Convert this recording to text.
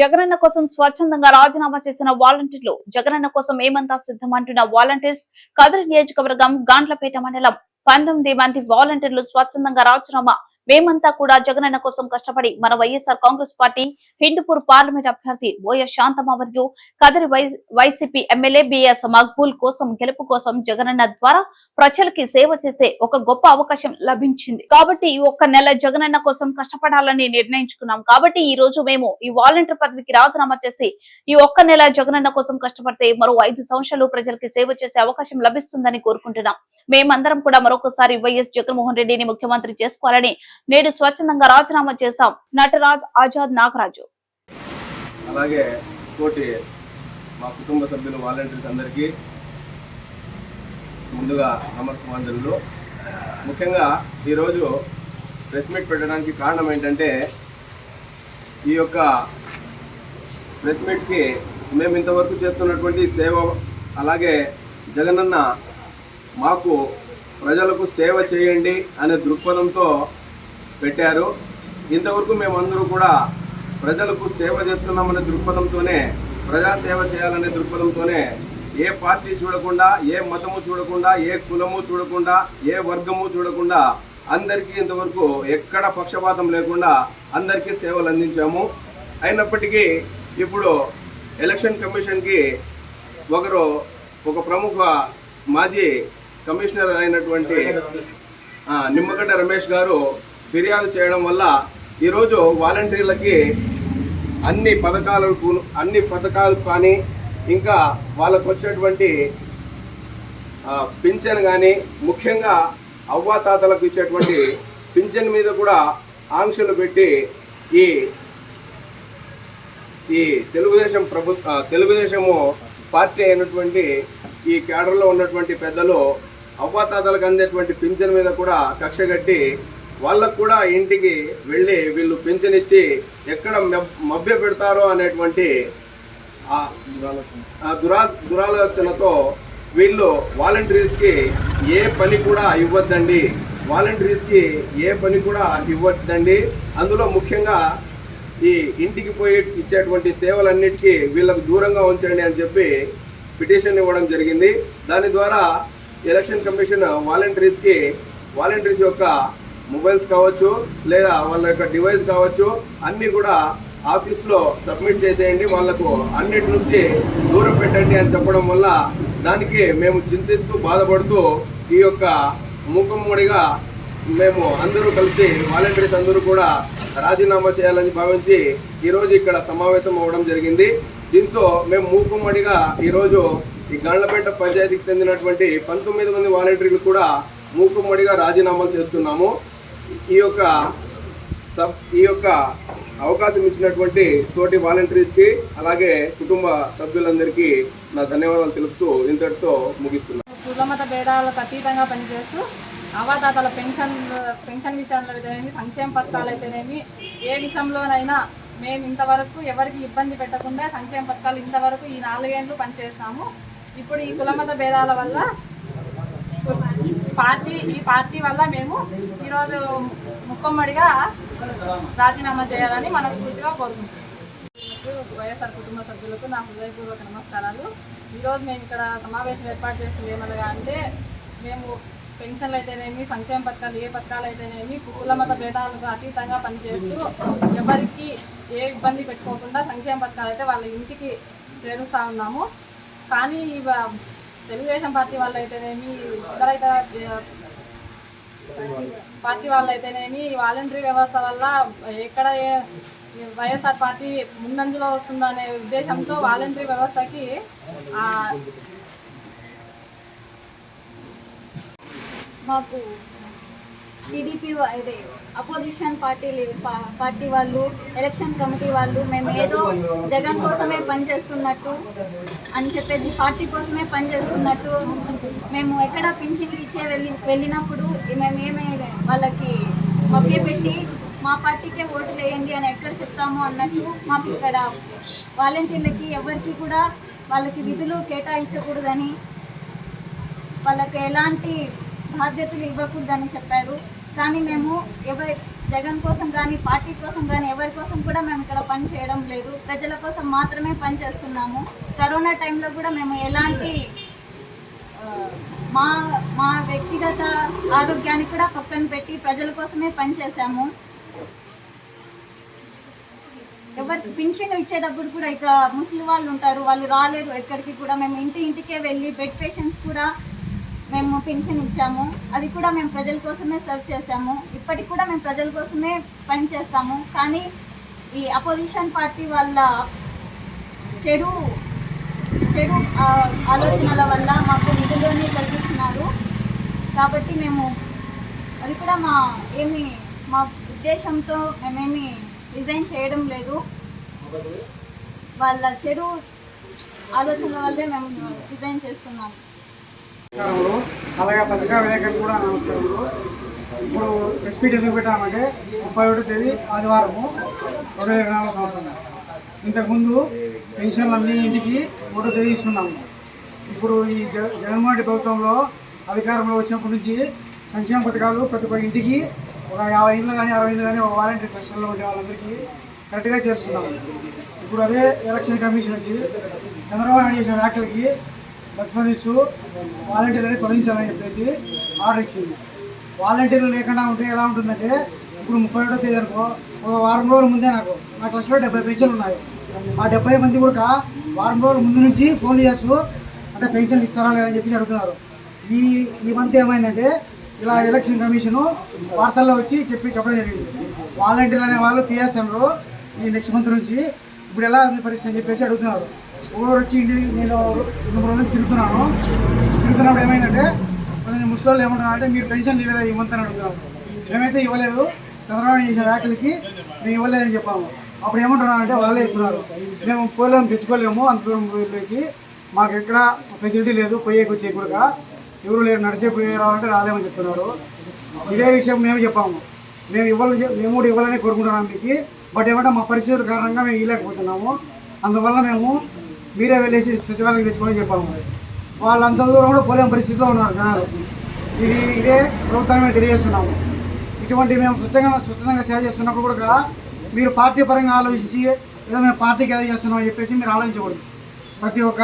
జగనన్న కోసం స్వచ్ఛందంగా రాజీనామా చేసిన వాలంటీర్లు జగనన్న కోసం ఏమంతా సిద్ధమంటున్న వాలంటీర్స్ కదిరి నియోజకవర్గం గాండ్లపేట మండలం పంతొమ్మిది మంది వాలంటీర్లు స్వచ్ఛందంగా రాజీనామా మేమంతా కూడా జగనన్న కోసం కష్టపడి మన YSR Congress party Hindupur parliament అభ్యర్థి బోయ శాంతమ్మ మరియు Kadiri Y- YCP MLA BS Maqbool కోసం గెలుపు కోసం జగనన్న ద్వారా ప్రజలకి సేవ చేసే ఒక గొప్ప అవకాశం లభించింది. కాబట్టి ఈ ఒక్క నెల జగనన్న కోసం కష్టపడాలని నిర్ణయించుకున్నాం. కాబట్టి ఈ రోజు మేము ఈ వాలంటీర్ పదవికి రాజీనామా చేసి ఈ ఒక్క నెల జగనన్న కోసం కష్టపడితే మరో ఐదు సంవత్సరాలు ప్రజలకి సేవ చేసే అవకాశం లభిస్తుందని కోరుకుంటున్నాం. మేమందరం కూడా మరొకసారి వైఎస్ జగన్మోహన్ రెడ్డిని ముఖ్యమంత్రి చేసుకోవాలని నేడు స్వచ్ఛందంగా రాజీనామా చేశాం. నటరాజ్ ఆజాద్ నాగరాజు. అలాగే కోటి మా కుటుంబ సభ్యులు వాలంటీర్స్ అందరికీ ముందుగా నమస్కారాలు. ముఖ్యంగా ఈరోజు ప్రెస్ మీట్ పెట్టడానికి కారణం ఏంటంటే ఈ యొక్క ప్రెస్ మీట్కి మేము ఇంతవరకు చేస్తున్నటువంటి సేవ అలాగే జగనన్న మాకు ప్రజలకు సేవ చేయండి అనే దృక్పథంతో పెట్టారు. ఇంతవరకు మేమందరూ కూడా ప్రజలకు సేవ చేస్తున్నామనే దృక్పథంతోనే ప్రజాసేవ చేయాలనే దృక్పథంతోనే ఏ పార్టీ చూడకుండా ఏ మతము చూడకుండా ఏ కులము చూడకుండా ఏ వర్గము చూడకుండా అందరికీ ఇంతవరకు ఎక్కడ పక్షపాతం లేకుండా అందరికీ సేవలు అందించాము. అయినప్పటికీ ఇప్పుడు ఎలక్షన్ కమిషన్కి ఒకరు ఒక ప్రముఖ మాజీ కమిషనర్ అయినటువంటి నిమ్మగడ్డ రమేష్ గారు ఫిర్యాదు చేయడం వల్ల ఈరోజు వాలంటీర్లకి అన్ని పథకాలకు అన్ని పథకాలు కానీ ఇంకా వాళ్ళకు వచ్చేటువంటి పింఛన్ కానీ ముఖ్యంగా అవ్వాతాతలకు ఇచ్చేటువంటి పింఛన్ మీద కూడా ఆంక్షలు పెట్టి ఈ ఈ తెలుగుదేశం ప్రభుత్వ తెలుగుదేశము పార్టీ అయినటువంటి ఈ కేడర్లో ఉన్నటువంటి పెద్దలు అవ్వాతాతలకు అందేటువంటి పింఛన్ మీద కూడా కక్ష కట్టి వాళ్ళకు కూడా ఇంటికి వెళ్ళి వీళ్ళు పింఛన్ ఇచ్చి ఎక్కడ మెబ్- మభ్య పెడతారో అనేటువంటి ఆ దురా దురాలోచనతో వీళ్ళు వాలంటీర్స్కి ఏ పని కూడా ఇవ్వద్దండి. వాలంటీర్స్కి ఏ పని కూడా ఇవ్వద్దండి. అందులో ముఖ్యంగా ఈ ఇంటికి పోయి ఇచ్చేటువంటి సేవలన్నిటికీ వీళ్ళకు దూరంగా ఉంచండి అని చెప్పి పిటిషన్ ఇవ్వడం జరిగింది. దాని ద్వారా ఎలక్షన్ కమిషన్ వాలంటీర్స్కి వాలంటీర్స్ యొక్క మొబైల్స్ కావచ్చు లేదా వాళ్ళ యొక్క డివైస్ కావచ్చు అన్నీ కూడా ఆఫీస్లో సబ్మిట్ చేసేయండి. వాళ్ళకు అన్నిటి నుంచి దూరం పెట్టండి అని చెప్పడం వల్ల దానికి మేము చింతిస్తూ బాధపడుతూ ఈ యొక్క మూకమ్మడిగా మేము అందరూ కలిసి వాలంటీర్స్ అందరూ కూడా రాజీనామా చేయాలని భావించి ఈరోజు ఇక్కడ సమావేశం అవ్వడం జరిగింది. దీంతో మేము మూకుమ్మడిగా ఈరోజు ఈ గండ్లపేట పంచాయతీకి చెందినటువంటి పంతొమ్మిది మంది వాలంటీర్లు కూడా మూకుమ్మడిగా రాజీనామాలు చేస్తున్నాము. ఈ యొక్క సబ్ ఈ యొక్క అవకాశం ఇచ్చినటువంటి తోటి వాలంటీర్స్కి అలాగే కుటుంబ సభ్యులందరికీ నా ధన్యవాదాలు తెలుపుతూ ఇంతటితో ముగిస్తున్నాను కులమత భేదాలకు అతీతంగా పనిచేస్తూ అవాతాతల పెన్షన్ పెన్షన్ విషయంలో అయితేనేమి సంక్షేమ పథకాలు అయితేనేమి ఏ విషయంలోనైనా మేము ఇంతవరకు ఎవరికి ఇబ్బంది పెట్టకుండా సంక్షేమ పథకాలు ఇంతవరకు ఈ నాలుగేళ్ళు పనిచేస్తాము. ఇప్పుడు ఈ కులమత భేదాల వల్ల పార్టీ ఈ పార్టీ వల్ల మేము ఈరోజు ముక్కమ్మడిగా రాజీనామా చేయాలని మనస్ఫూర్తిగా కోరుకుంటున్నాం. వైఎస్ఆర్ కుటుంబ సభ్యులకు నా హృదయపూర్వక నమస్కారాలు. ఈరోజు మేము ఇక్కడ సమావేశం ఏర్పాటు చేసింది ఏమనగా అంటే మేము పెన్షన్లు అయితేనేమి సంక్షేమ పథకాలు ఏ పథకాలు అయితేనేమి కుల మత భేదాలకు అతీతంగా పనిచేస్తూ ఎవరికి ఏ ఇబ్బంది పెట్టుకోకుండా సంక్షేమ పథకాలు అయితే వాళ్ళ ఇంటికి చేరుస్తూ ఉన్నాము. కానీ తెలుగుదేశం పార్టీ వాళ్ళు అయితేనేమి ఇతరైతే పార్టీ వాళ్ళు అయితేనేమి వాలంటరీ వ్యవస్థ వల్ల ఎక్కడ వైఎస్ఆర్ పార్టీ ముందంజలో వస్తుందనే ఉద్దేశంతో వాలంటరీ వ్యవస్థకి మాకు టీడీపీ అదే అపోజిషన్ పార్టీ పార్టీ వాళ్ళు ఎలక్షన్ కమిటీ వాళ్ళు మేము ఏదో జగన్ కోసమే పనిచేస్తున్నట్టు అని చెప్పేసి పార్టీ కోసమే పనిచేస్తున్నట్టు మేము ఎక్కడ పింఛన్లు ఇచ్చే వెళ్ళి వెళ్ళినప్పుడు మేము ఏమే వాళ్ళకి మభ్యపెట్టి మా పార్టీకే ఓటు వేయండి అని ఎక్కడ చెప్తాము అన్నట్టు మాకు ఇక్కడ వాలంటీర్లకి ఎవరికి కూడా వాళ్ళకి విధులు కేటాయించకూడదని వాళ్ళకి ఎలాంటి బాధ్యతలు ఇవ్వకూడదని చెప్పారు. కానీ మేము ఎవరి జగన్ కోసం కానీ పార్టీ కోసం కానీ ఎవరి కోసం కూడా మేము ఇక్కడ పని చేయడం లేదు. ప్రజల కోసం మాత్రమే పని చేస్తున్నాము. కరోనా టైంలో కూడా మేము ఎలాంటి మా మా వ్యక్తిగత ఆరోగ్యాన్ని కూడా పక్కన పెట్టి ప్రజల కోసమే పనిచేసాము ఎవరికి పింఛన్ ఇచ్చేటప్పుడు కూడా ఇక ముస్లిం వాళ్ళు ఉంటారు. వాళ్ళు రాలేరు ఎక్కడికి కూడా. మేము ఇంటి ఇంటికే వెళ్ళి బెడ్ పేషెంట్స్ కూడా మేము పింఛన్ ఇచ్చాము. అది కూడా మేము ప్రజల కోసమే సర్వ్ చేసాము ఇప్పటికి కూడా మేము ప్రజల కోసమే పని చేస్తాము. కానీ ఈ అపోజిషన్ పార్టీ వాళ్ళ చెడు చెడు ఆలోచనల వల్ల మాకు నిధుల్లోనే కలిగించినారు. కాబట్టి మేము అది కూడా మా ఏమి మా ఉద్దేశంతో మేమేమి రిజైన్ చేయడం లేదు. వాళ్ళ చెడు ఆలోచనల వల్లే మేము రిజైన్ చేస్తున్నాము. నమస్కారములు. అలాగే పత్రికా విలేకరులు కూడా నమస్కారములు. ఇప్పుడు ఎస్పీటీ ఎందుకు పెట్టామంటే ముప్పై ఒకటో తేదీ ఆదివారము రెండు వేల ఇరవై నాలుగు సంవత్సరంగా ఇంతకుముందు పెన్షన్లు అన్ని ఇంటికి ఒకటో తేదీ ఇస్తున్నాము. ఇప్పుడు ఈ జ జగన్మోహన్ రెడ్డి ప్రభుత్వంలో అధికారంలో వచ్చినప్పటి నుంచి సంక్షేమ పథకాలు ప్రతి ఒక్క ఇంటికి ఒక యాభై ఇండ్లు కానీ అరవై ఇండ్లు కానీ ఒక వాలంటీర్ క్లస్టర్లో ఉండే వాళ్ళందరికీ కరెక్ట్గా చేరుస్తున్నాము. ఇప్పుడు అదే ఎలక్షన్ కమిషన్ వచ్చి చంద్రబాబు నాయుడు చేసిన వ్యాఖ్యలకి ప్రతిస్పందిస్తూ వాలంటీర్లని తొలగించాలని చెప్పేసి ఆర్డర్ ఇచ్చింది. వాలంటీర్లు లేకుండా ఉంటే ఎలా ఉంటుందంటే ఇప్పుడు ముప్పై ఒకటో తేదీ అనుకో ఒక వారం రోజుల ముందే నాకు నా క్లాస్లో డెబ్బై పెన్షన్లు ఉన్నాయి. ఆ డెబ్బై మంది కూడా వారం రోజుల ముందు నుంచి ఫోన్ చేస్తూ అంటే పెన్షన్లు ఇస్తారా లేదని చెప్పి అడుగుతున్నారు. ఈ ఈ మంత్ ఏమైందంటే ఇలా ఎలక్షన్ కమిషను వార్తల్లో వచ్చి చెప్పి చెప్పడం జరిగింది. వాలంటీర్లు అనే వాళ్ళు తీసేస్తున్నారు ఈ నెక్స్ట్ మంత్ నుంచి. ఇప్పుడు ఎలా ఉంది పరిస్థితి అని చెప్పేసి అడుగుతున్నారు. ఊరు వచ్చి నేను రెండు మూడు రోజులు తిరుగుతున్నాను. తిరుగుతున్నప్పుడు ఏమైందంటే కొంచెం ముసలి ఏమంటున్నారు అంటే మీరు పెన్షన్ ఇవ్వలేదు ఈ మంత్ మేమైతే ఇవ్వలేదు చంద్రబాబు చేసిన వ్యాఖ్యలకి మేము ఇవ్వలేదని చెప్పాము. అప్పుడు ఏమంటున్నారు అంటే వాళ్ళే చెప్తున్నారు మేము పోలేము తెచ్చుకోలేము అంత దూరం వెళ్ళేసి మాకు ఎక్కడ ఫెసిలిటీ లేదు పోయేకి వచ్చే కూడా ఎవరు లేరు నడిచే పోయే రావాలంటే రాలేమని చెప్తున్నారు. ఇదే విషయం మేము చెప్పాము. మేము ఇవ్వాలని మేము కూడా ఇవ్వాలని కోరుకుంటున్నాం మీకు బట్ ఏమంటే మా పరిస్థితుల కారణంగా మేము ఇవ్వలేకపోతున్నాము. అందువల్ల మేము మీరే వెళ్ళేసి సచివాలయం తెచ్చుకొని చెప్పాము వాళ్ళు అంత దూరం కూడా పోలేని పరిస్థితిలో ఉన్నారు జనాలు. ఇది ఇదే ప్రభుత్వాన్ని మేము తెలియజేస్తున్నాము. ఇటువంటి మేము స్వచ్ఛంగా స్వచ్ఛందంగా సేవ చేస్తున్నప్పుడు కూడా మీరు పార్టీ పరంగా ఆలోచించి ఏదో మేము పార్టీకి ఏదో చేస్తున్నాం అని చెప్పేసి మీరు ఆలోచించకూడదు. ప్రతి ఒక్క